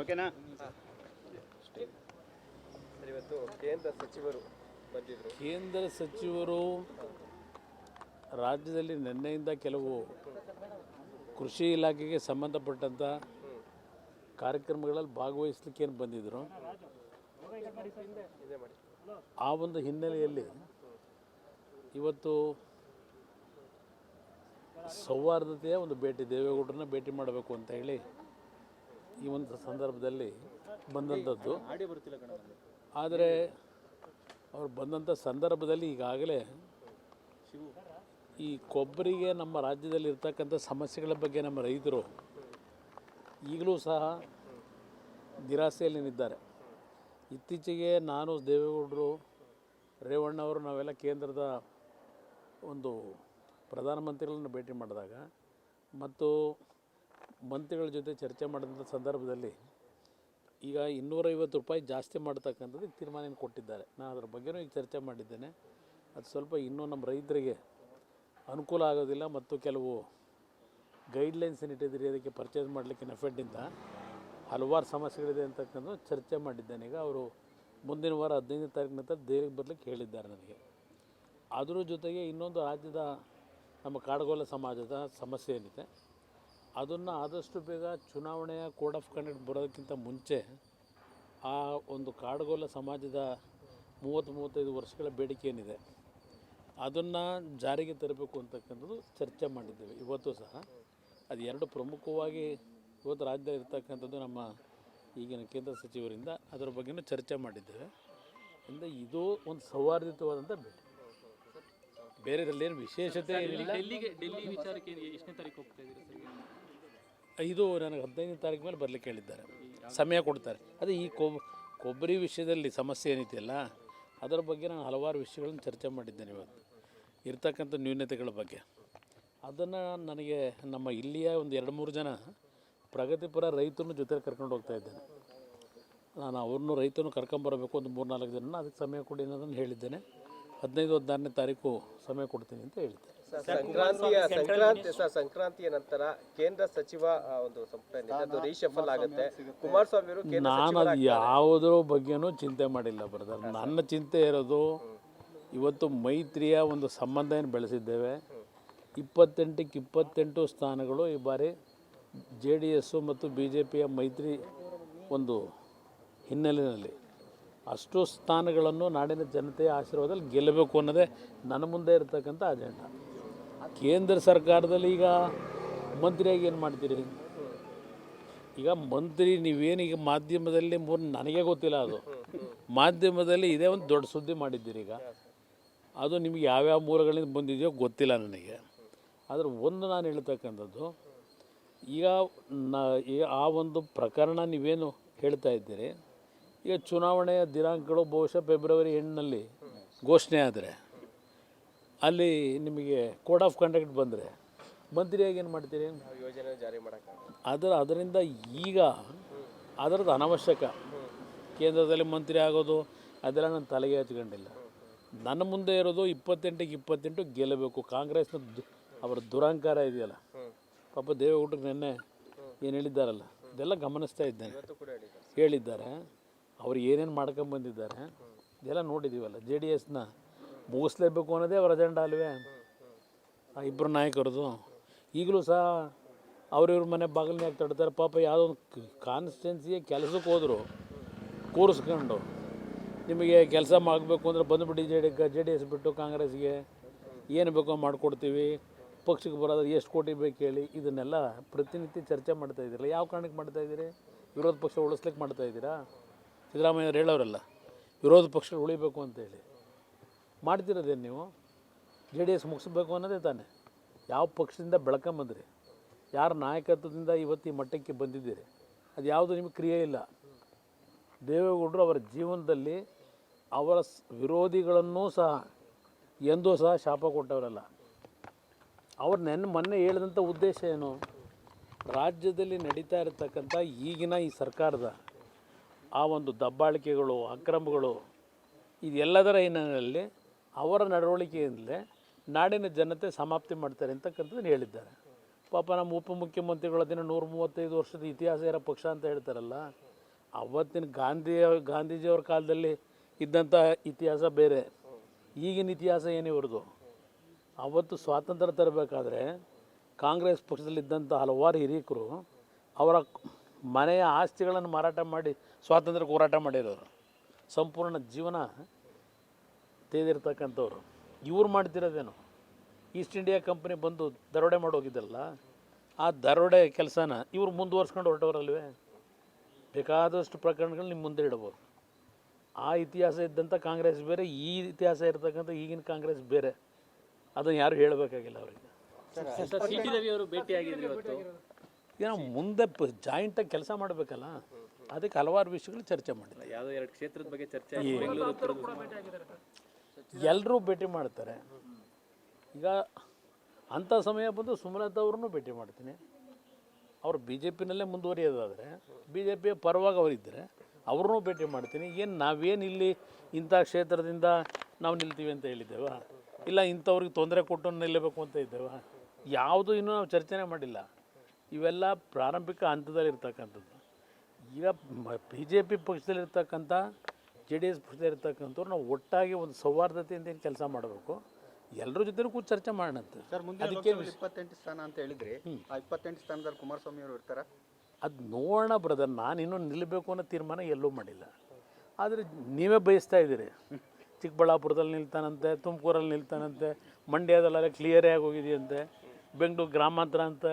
ಓಕೆನಾ? ಇವತ್ತು ಕೇಂದ್ರ ಸಚಿವರು ಬಂದಿದ್ರು. ಕೇಂದ್ರ ಸಚಿವರು ರಾಜ್ಯದಲ್ಲಿ ನಿನ್ನೆಯಿಂದ ಕೆಲವು ಕೃಷಿ ಇಲಾಖೆಗೆ ಸಂಬಂಧಪಟ್ಟಂಥ ಕಾರ್ಯಕ್ರಮಗಳಲ್ಲಿ ಭಾಗವಹಿಸ್ಲಿಕ್ಕೆ ಏನು ಬಂದಿದ್ದರು ಆ ಒಂದು ಹಿನ್ನೆಲೆಯಲ್ಲಿ ಇವತ್ತು ಸೌಹಾರ್ದತೆಯ ಒಂದು ಭೇಟಿ ದೇವೇಗೌಡರನ್ನ ಭೇಟಿ ಮಾಡಬೇಕು ಅಂತ ಹೇಳಿ ಈ ಒಂದು ಸಂದರ್ಭದಲ್ಲಿ ಬಂದಂಥದ್ದು. ಆದರೆ ಅವ್ರು ಬಂದಂಥ ಸಂದರ್ಭದಲ್ಲಿ ಈಗಾಗಲೇ ಈ ಕೊಬ್ಬರಿಗೆ ನಮ್ಮ ರಾಜ್ಯದಲ್ಲಿ ಇರ್ತಕ್ಕಂಥ ಸಮಸ್ಯೆಗಳ ಬಗ್ಗೆ ನಮ್ಮ ರೈತರು ಈಗಲೂ ಸಹ ನಿರಾಸೆಯಲ್ಲಿದ್ದಾರೆ ಇತ್ತೀಚೆಗೆ ನಾನು ದೇವೇಗೌಡರು, ರೇವಣ್ಣ ಅವರು, ನಾವೆಲ್ಲ ಕೇಂದ್ರದ ಒಂದು ಪ್ರಧಾನಮಂತ್ರಿಗಳನ್ನು ಭೇಟಿ ಮಾಡಿದಾಗ ಮತ್ತು ಮಂತ್ರಿಗಳ ಜೊತೆ ಚರ್ಚೆ ಮಾಡಿದಂಥ ಸಂದರ್ಭದಲ್ಲಿ ಈಗ ಇನ್ನೂರೈವತ್ತು ರೂಪಾಯಿ ಜಾಸ್ತಿ ಮಾಡ್ತಕ್ಕಂಥದ್ದು ತೀರ್ಮಾನ ಕೊಟ್ಟಿದ್ದಾರೆ. ನಾನು ಅದ್ರ ಬಗ್ಗೆನೂ ಈಗ ಚರ್ಚೆ ಮಾಡಿದ್ದೇನೆ. ಅದು ಸ್ವಲ್ಪ ಇನ್ನೂ ನಮ್ಮ ರೈತರಿಗೆ ಅನುಕೂಲ ಆಗೋದಿಲ್ಲ ಮತ್ತು ಕೆಲವು ಗೈಡ್ಲೈನ್ಸ್ ಏನು ಇಟ್ಟಿದ್ದೀರಿ, ಅದಕ್ಕೆ ಪರ್ಚೇಸ್ ಮಾಡಲಿಕ್ಕೆ ನೆಫೆಡ್ಡಿಂದ ಹಲವಾರು ಸಮಸ್ಯೆಗಳಿದೆ ಅಂತಕ್ಕಂಥ ಚರ್ಚೆ ಮಾಡಿದ್ದೇನೆ. ಈಗ ಅವರು ಮುಂದಿನ ವಾರ ಹದಿನೈದನೇ ತಾರೀಕು ನಂತರ ದೆಹಲಿಗೆ ಬರಲಿಕ್ಕೆ ಹೇಳಿದ್ದಾರೆ ನನಗೆ. ಅದರ ಜೊತೆಗೆ ಇನ್ನೊಂದು ರಾಜ್ಯದ ನಮ್ಮ ಕಾಡಗೋಲ ಸಮಾಜದ ಸಮಸ್ಯೆ ಏನಿದೆ ಅದನ್ನು ಆದಷ್ಟು ಬೇಗ ಚುನಾವಣೆಯ ಕೋಡ್ ಆಫ್ ಕಂಡಕ್ಟ್ ಬರೋದಕ್ಕಿಂತ ಮುಂಚೆ ಆ ಒಂದು ಕಾಡುಗೊಲ್ಲ ಸಮಾಜದ ಮೂವತ್ತು ಮೂವತ್ತೈದು ವರ್ಷಗಳ ಬೇಡಿಕೆ ಏನಿದೆ ಅದನ್ನು ಜಾರಿಗೆ ತರಬೇಕು ಅಂತಕ್ಕಂಥದ್ದು ಚರ್ಚೆ ಮಾಡಿದ್ದೇವೆ. ಇವತ್ತು ಸಹ ಅದು ಎರಡು ಪ್ರಮುಖವಾಗಿ ಇವತ್ತು ರಾಜ್ಯದಲ್ಲಿ ಇರ್ತಕ್ಕಂಥದ್ದು ನಮ್ಮ ಈಗಿನ ಕೇಂದ್ರ ಸಚಿವರಿಂದ ಅದರ ಬಗ್ಗೆನೂ ಚರ್ಚೆ ಮಾಡಿದ್ದೇವೆ. ಅಂದರೆ ಇದು ಒಂದು ಸೌಹಾರ್ದಿತವಾದಂಥ ಭೇಟಿ. ಬೇರೆದ್ರಲ್ಲಿ ಏನು ವಿಶೇಷತೆ ಏನಿಲ್ಲ. ಇದು ನನಗೆ ಹದಿನೈದನೇ ತಾರೀಕು ಮೇಲೆ ಬರಲಿಕ್ಕೆ ಹೇಳಿದ್ದಾರೆ. ಸಮಯ ಕೊಡ್ತಾರೆ. ಅದೇ ಈ ಕೊಬ್, ಕೊಬ್ಬರಿ ವಿಷಯದಲ್ಲಿ ಸಮಸ್ಯೆ ಏನಿದೆಯಲ್ಲ ಅದರ ಬಗ್ಗೆ ನಾನು ಹಲವಾರು ವಿಷಯಗಳನ್ನು ಚರ್ಚೆ ಮಾಡಿದ್ದೇನೆ ಇವತ್ತು. ಇರ್ತಕ್ಕಂಥ ನ್ಯೂನತೆಗಳ ಬಗ್ಗೆ. ಅದನ್ನು ನನಗೆ ನಮ್ಮ ಇಲ್ಲಿಯ ಒಂದು ಎರಡು ಮೂರು ಜನ ಪ್ರಗತಿಪರ ರೈತರನ್ನು ಜೊತೆ ಕರ್ಕೊಂಡು ಹೋಗ್ತಾ ಇದ್ದೇನೆ. ನಾನು ಅವ್ರನ್ನೂ ರೈತನು ಕರ್ಕೊಂಬರಬೇಕು ಒಂದು ಮೂರು ನಾಲ್ಕು ದಿನ, ಅದಕ್ಕೆ ಸಮಯ ಕೊಡಿ ಅನ್ನೋದನ್ನು ಹೇಳಿದ್ದೇನೆ. ಹದಿನೈದು ಹದಿನಾರನೇ ತಾರೀಕು ಸಮಯ ಕೊಡ್ತೀನಿ ಅಂತ ಹೇಳ್ತೇನೆ ಸಂಕ್ರಾಂತಿಯ ಸಂಕ್ರಾಂತಿ ಸರ್ ಸಂಕ್ರಾಂತಿಯ ನಂತರ ಕೇಂದ್ರ ಸಚಿವ ಒಂದು ಸಂಪುಟ ರೀಶಫಲ್ ಆಗುತ್ತೆ. ಕುಮಾರಸ್ವಾಮಿ ಅವರು ನಾನು ಅದು ಯಾವುದರ ಬಗ್ಗೆನೂ ಚಿಂತೆ ಮಾಡಿಲ್ಲ ಬ್ರದರ್ ನನ್ನ ಚಿಂತೆ ಇರೋದು ಇವತ್ತು ಮೈತ್ರಿಯ ಒಂದು ಸಂಬಂಧ ಏನು ಬೆಳೆಸಿದ್ದೇವೆ. ಇಪ್ಪತ್ತೆಂಟಕ್ಕೆ ಇಪ್ಪತ್ತೆಂಟು ಸ್ಥಾನಗಳು ಈ ಬಾರಿ ಜೆ ಡಿ ಎಸ್ಸು ಮತ್ತು ಬಿ ಜೆ ಪಿಯ ಮೈತ್ರಿ ಒಂದು ಹಿನ್ನೆಲೆಯಲ್ಲಿ. ಅಷ್ಟು ಸ್ಥಾನಗಳನ್ನು ನಾಡಿನ ಜನತೆಯ ಆಶೀರ್ವಾದದಲ್ಲಿ ಗೆಲ್ಲಬೇಕು ಅನ್ನೋದೇ ನನ್ನ ಮುಂದೆ ಇರತಕ್ಕಂಥ ಅಜೆಂಡಾ ಕೇಂದ್ರ ಸರ್ಕಾರದಲ್ಲಿ ಈಗ ಮಂತ್ರಿಯಾಗಿ ಏನು ಮಾಡ್ತೀರಿ? ಈಗ ಮಂತ್ರಿ ನೀವೇನೀಗ ಮಾಧ್ಯಮದಲ್ಲಿ ಮೂರು ನನಗೆ ಗೊತ್ತಿಲ್ಲ ಅದು. ಮಾಧ್ಯಮದಲ್ಲಿ ಇದೇ ಒಂದು ದೊಡ್ಡ ಸುದ್ದಿ ಮಾಡಿದ್ದೀರಿ ಈಗ. ಅದು ನಿಮಗೆ ಯಾವ್ಯಾವ ಮೂಲಗಳಿಂದ ಬಂದಿದೆಯೋ ಗೊತ್ತಿಲ್ಲ ನನಗೆ. ಆದರೆ ಒಂದು ನಾನು ಹೇಳ್ತಕ್ಕಂಥದ್ದು, ಈಗ ನ ಈಗ ಆ ಒಂದು ಪ್ರಕರಣ ನೀವೇನು ಹೇಳ್ತಾ ಇದ್ದೀರಿ? ಈಗ ಚುನಾವಣೆಯ ದಿನಾಂಕಗಳು ಬಹುಶಃ ಫೆಬ್ರವರಿ ಎಂಟನಲ್ಲಿ ಘೋಷಣೆ ಆದರೆ ಅಲ್ಲಿ ನಿಮಗೆ ಕೋಡ್ ಆಫ್ ಕಂಡಕ್ಟ್ ಬಂದರೆ ಮಂತ್ರಿಯಾಗಿ ಏನು ಮಾಡ್ತೀರಿ? ಯೋಜನೆ ಜಾರಿ ಅದರ ಅದರಿಂದ ಈಗ ಅದರದ್ದು ಅನವಶ್ಯಕ. ಕೇಂದ್ರದಲ್ಲಿ ಮಂತ್ರಿ ಆಗೋದು ಅದೆಲ್ಲ ನಾನು ತಲೆಗೆ ಹಚ್ಕೊಂಡಿಲ್ಲ ನನ್ನ ಮುಂದೆ ಇರೋದು ಇಪ್ಪತ್ತೆಂಟಿಗೆ ಇಪ್ಪತ್ತೆಂಟು ಗೆಲ್ಲಬೇಕು. ಕಾಂಗ್ರೆಸ್ನ ದು ಅವರ ದುರಂಕಾರ ಇದೆಯಲ್ಲ. ಪಾಪ ದೇವೇಗೌಡರು ನಿನ್ನೆ ಏನು ಹೇಳಿದ್ದಾರಲ್ಲ ಇದೆಲ್ಲ ಗಮನಿಸ್ತಾ ಇದ್ದೇನೆ. ಹೇಳಿದ್ದಾರೆ. ಅವ್ರು ಏನೇನು ಮಾಡ್ಕೊಂಬಂದಿದ್ದಾರೆ ಇದೆಲ್ಲ ನೋಡಿದ್ದೀವಲ್ಲ ಜೆ ಡಿ ಎಸ್ನ ಮುಗಿಸ್ಲೇಬೇಕು ಅನ್ನೋದೇ ಅವ್ರ ಅಜೆಂಡಾ ಅಲ್ವೇ? ಆ ಇಬ್ಬರು ನಾಯಕರದು. ಈಗಲೂ ಸಹ ಅವ್ರಿವ್ರ ಮನೆ ಬಾಗಿಲಿನ ಯಾಕೆ ತಡ್ತಾರೆ, ಪಾಪ ಯಾವುದೋ ಒಂದು ಕಾನ್ಸ್ಟಿಟ್ಯೂನ್ಸಿಗೆ ಕೆಲಸಕ್ಕೆ ಹೋದರು, ಕೂರಿಸ್ಕೊಂಡು. ನಿಮಗೆ ಕೆಲಸ ಮಾಡಬೇಕು ಅಂದರೆ ಬಂದುಬಿಟ್ಟು J D J D S ಬಿಟ್ಟು ಕಾಂಗ್ರೆಸ್ಗೆ ಏನು ಬೇಕೋ ಮಾಡಿಕೊಡ್ತೀವಿ, ಪಕ್ಷಕ್ಕೆ ಬರೋದ್ರೆ ಎಷ್ಟು ಕೋಟಿ ಬೇಕು ಹೇಳಿ ಇದನ್ನೆಲ್ಲ ಪ್ರತಿನಿತ್ಯ ಚರ್ಚೆ ಮಾಡ್ತಾ ಇದ್ದೀರಲ್ಲ, ಯಾವ ಕಾರಣಕ್ಕೆ ಮಾಡ್ತಾ ಇದ್ದೀರಿ? ವಿರೋಧ ಪಕ್ಷ ಉಳಿಸ್ಲಿಕ್ಕೆ ಮಾಡ್ತಾ ಇದ್ದೀರಾ? ಸಿದ್ದರಾಮಯ್ಯವ್ರು ಹೇಳೋರಲ್ಲ, ವಿರೋಧ ಪಕ್ಷ ಉಳಿಬೇಕು ಅಂತೇಳಿ ಮಾಡ್ತಿರೋದೇನು ನೀವು? ಜೆ ಡಿ ಎಸ್ ಮುಗಿಸ್ಬೇಕು ಅನ್ನೋದೇ ತಾನೆ. ಯಾವ ಪಕ್ಷದಿಂದ ಬೆಳ್ಕೊಂಬಂದ್ರಿ ಯಾರ ನಾಯಕತ್ವದಿಂದ ಇವತ್ತು ಈ ಮಟ್ಟಕ್ಕೆ ಬಂದಿದ್ದೀರಿ? ಅದು ಯಾವುದು ನಿಮಗೆ ಕ್ರಿಯೆ ಇಲ್ಲ. ದೇವೇಗೌಡರು ಅವರ ಜೀವನದಲ್ಲಿ ಅವರ ವಿರೋಧಿಗಳನ್ನೂ ಸಹ, ಎಂದೂ ಸಹ ಶಾಪ ಕೊಟ್ಟವರಲ್ಲ. ಅವ್ರು ನೆನ್ನ ಮೊನ್ನೆ ಹೇಳಿದಂಥ ಉದ್ದೇಶ ಏನು? ರಾಜ್ಯದಲ್ಲಿ ನಡೀತಾ ಇರತಕ್ಕಂಥ ಈಗಿನ ಈ ಸರ್ಕಾರದ ಆ ಒಂದು ದಬ್ಬಾಳಿಕೆಗಳು, ಅಕ್ರಮಗಳು ಇದೆಲ್ಲದರ ಹಿನ್ನೆಲೆಯಲ್ಲಿ ಅವರ ನಡವಳಿಕೆಯಿಂದಲೇ ನಾಡಿನ ಜನತೆ ಸಮಾಪ್ತಿ ಮಾಡ್ತಾರೆ ಅಂತಕ್ಕಂಥದ್ದು ಹೇಳಿದ್ದಾರೆ. ಪಾಪ ನಮ್ಮ ಉಪಮುಖ್ಯಮಂತ್ರಿಗಳ ದಿನ ನೂರ ಮೂವತ್ತೈದು ವರ್ಷದ ಇತಿಹಾಸ ಇರೋ ಪಕ್ಷ ಅಂತ ಹೇಳ್ತಾರಲ್ಲ, ಅವತ್ತಿನ ಗಾಂಧಿ, ಗಾಂಧೀಜಿಯವ್ರ ಕಾಲದಲ್ಲಿ ಇದ್ದಂಥ ಇತಿಹಾಸ ಬೇರೆ. ಈಗಿನ ಇತಿಹಾಸ ಏನು ಅವತ್ತು ಸ್ವಾತಂತ್ರ್ಯ ತರಬೇಕಾದ್ರೆ ಕಾಂಗ್ರೆಸ್ ಪಕ್ಷದಲ್ಲಿದ್ದಂಥ ಹಲವಾರು ಹಿರಿಯಕರು ಅವರ ಮನೆಯ ಆಸ್ತಿಗಳನ್ನು ಮಾರಾಟ ಮಾಡಿ ಸ್ವಾತಂತ್ರ್ಯಕ್ಕೆ ಹೋರಾಟ ಮಾಡಿರೋರು. ಸಂಪೂರ್ಣ ಜೀವನ ತೆಗೆದಿರ್ತಕ್ಕಂಥವ್ರು. ಇವ್ರು ಮಾಡ್ತಿರೋದೇನು? ಈಸ್ಟ್ ಇಂಡಿಯಾ ಕಂಪ್ನಿ ಬಂದು ದರೋಡೆ ಮಾಡೋಗಿದ್ದಲ್ಲ ಆ ದರೋಡೆ ಕೆಲಸನ ಇವ್ರು ಮುಂದುವರ್ಸ್ಕೊಂಡು ಹೊರಟವರಲ್ವೇ? ಬೇಕಾದಷ್ಟು ಪ್ರಕರಣಗಳು ನಿಮ್ಮ ಮುಂದೆ ಇಡಬಹುದು ಆ ಇತಿಹಾಸ ಇದ್ದಂಥ ಕಾಂಗ್ರೆಸ್ ಬೇರೆ ಈ ಇತಿಹಾಸ ಇರತಕ್ಕಂಥ ಈಗಿನ ಕಾಂಗ್ರೆಸ್ ಬೇರೆ. ಅದನ್ನು ಯಾರು ಹೇಳಬೇಕಾಗಿಲ್ಲ ಅವರಿಗೆ. ಏನೋ ಮುಂದೆ ಜಾಯಿಂಟಾಗಿ ಕೆಲಸ ಮಾಡಬೇಕಲ್ಲ? ಅದಕ್ಕೆ ಹಲವಾರು ವಿಷಯಗಳು ಚರ್ಚೆ ಮಾಡಿಲ್ಲ ಯಾವುದೋ ಎರಡು ಕ್ಷೇತ್ರದ ಬಗ್ಗೆ ಚರ್ಚೆ ಎಲ್ಲರೂ ಭೇಟಿ ಮಾಡ್ತಾರೆ. ಈಗ ಅಂಥ ಸಮಯ ಬಂದು ಸುಮಲತಾ ಅವ್ರನ್ನೂ ಭೇಟಿ ಮಾಡ್ತೀನಿ. ಅವ್ರು ಬಿ ಜೆ ಪಿನಲ್ಲೇ ಮುಂದುವರಿಯೋದಾದರೆ ಬಿ ಜೆ ಪಿಯ ಪರವಾಗಿ ಅವರಿದ್ದರೆ ಅವ್ರನ್ನೂ ಭೇಟಿ ಮಾಡ್ತೀನಿ. ಏನು ನಾವೇನು ಇಲ್ಲಿ ಇಂಥ ಕ್ಷೇತ್ರದಿಂದ ನಾವು ನಿಲ್ತೀವಿ ಅಂತ ಹೇಳಿದ್ದೇವ? ಇಲ್ಲ ಇಂಥವ್ರಿಗೆ ತೊಂದರೆ ಕೊಟ್ಟು ನಿಲ್ಲಬೇಕು ಅಂತ ಇದ್ದೇವ? ಯಾವುದು ಇನ್ನೂ ನಾವು ಚರ್ಚೆನೇ ಮಾಡಿಲ್ಲ. ಇವೆಲ್ಲ ಪ್ರಾರಂಭಿಕ ಹಂತದಲ್ಲಿ ಇರ್ತಕ್ಕಂಥದ್ದು ಈಗ ಬಿ ಜೆ ಪಿ ಪಕ್ಷದಲ್ಲಿರ್ತಕ್ಕಂಥ ಜೆ ಡಿ ಎಸ್ ಪಕ್ಷದಲ್ಲಿರ್ತಕ್ಕಂಥವ್ರು ನಾವು ಒಟ್ಟಾಗಿ ಒಂದು ಸೌಹಾರ್ದತೆಯಿಂದ ಏನು ಕೆಲಸ ಮಾಡಬೇಕು? ಎಲ್ಲರ ಜೊತೆ ಕೂತು ಚರ್ಚೆ ಮಾಡೋಣಂತೆ ಸರ್ ಮುಂದೆ ಇಪ್ಪತ್ತೆಂಟು ಸ್ಥಾನ ಅಂತ ಹೇಳಿದ್ರಿ ಆ ಇಪ್ಪತ್ತೆಂಟು ಸ್ಥಾನದಲ್ಲಿ ಕುಮಾರಸ್ವಾಮಿ ಅವರು ಇರ್ತಾರ? ಅದು ನೋಡೋಣ ಬ್ರದರ್ ನಾನು ಇನ್ನೂ ನಿಲ್ಲಬೇಕು ಅನ್ನೋ ತೀರ್ಮಾನ ಎಲ್ಲೂ ಮಾಡಿಲ್ಲ. ಆದರೆ ನೀವೇ ಬಯಸ್ತಾ ಇದ್ದೀರಿ. ಚಿಕ್ಕಬಳ್ಳಾಪುರದಲ್ಲಿ ನಿಲ್ತಾನಂತೆ ತುಮಕೂರಲ್ಲಿ ನಿಲ್ತಾನಂತೆ ಮಂಡ್ಯದಲ್ಲೆಲ್ಲ ಕ್ಲಿಯರೇ ಆಗಿ ಹೋಗಿದೆಯಂತೆ ಬೆಂಗಳೂರು ಗ್ರಾಮಾಂತರ ಅಂತ.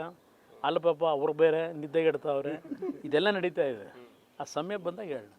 ಅಲ್ಲಿ ಪಾಪ ಅವ್ರು ಬೇರೆ ನಿದ್ದೆಗೆಡ್ತಾವ್ರೆ. ಇದೆಲ್ಲ ನಡೀತಾ ಇದೆ. ಆ ಸಮಯ ಬಂದಾಗ ಹೇಳೋಣ.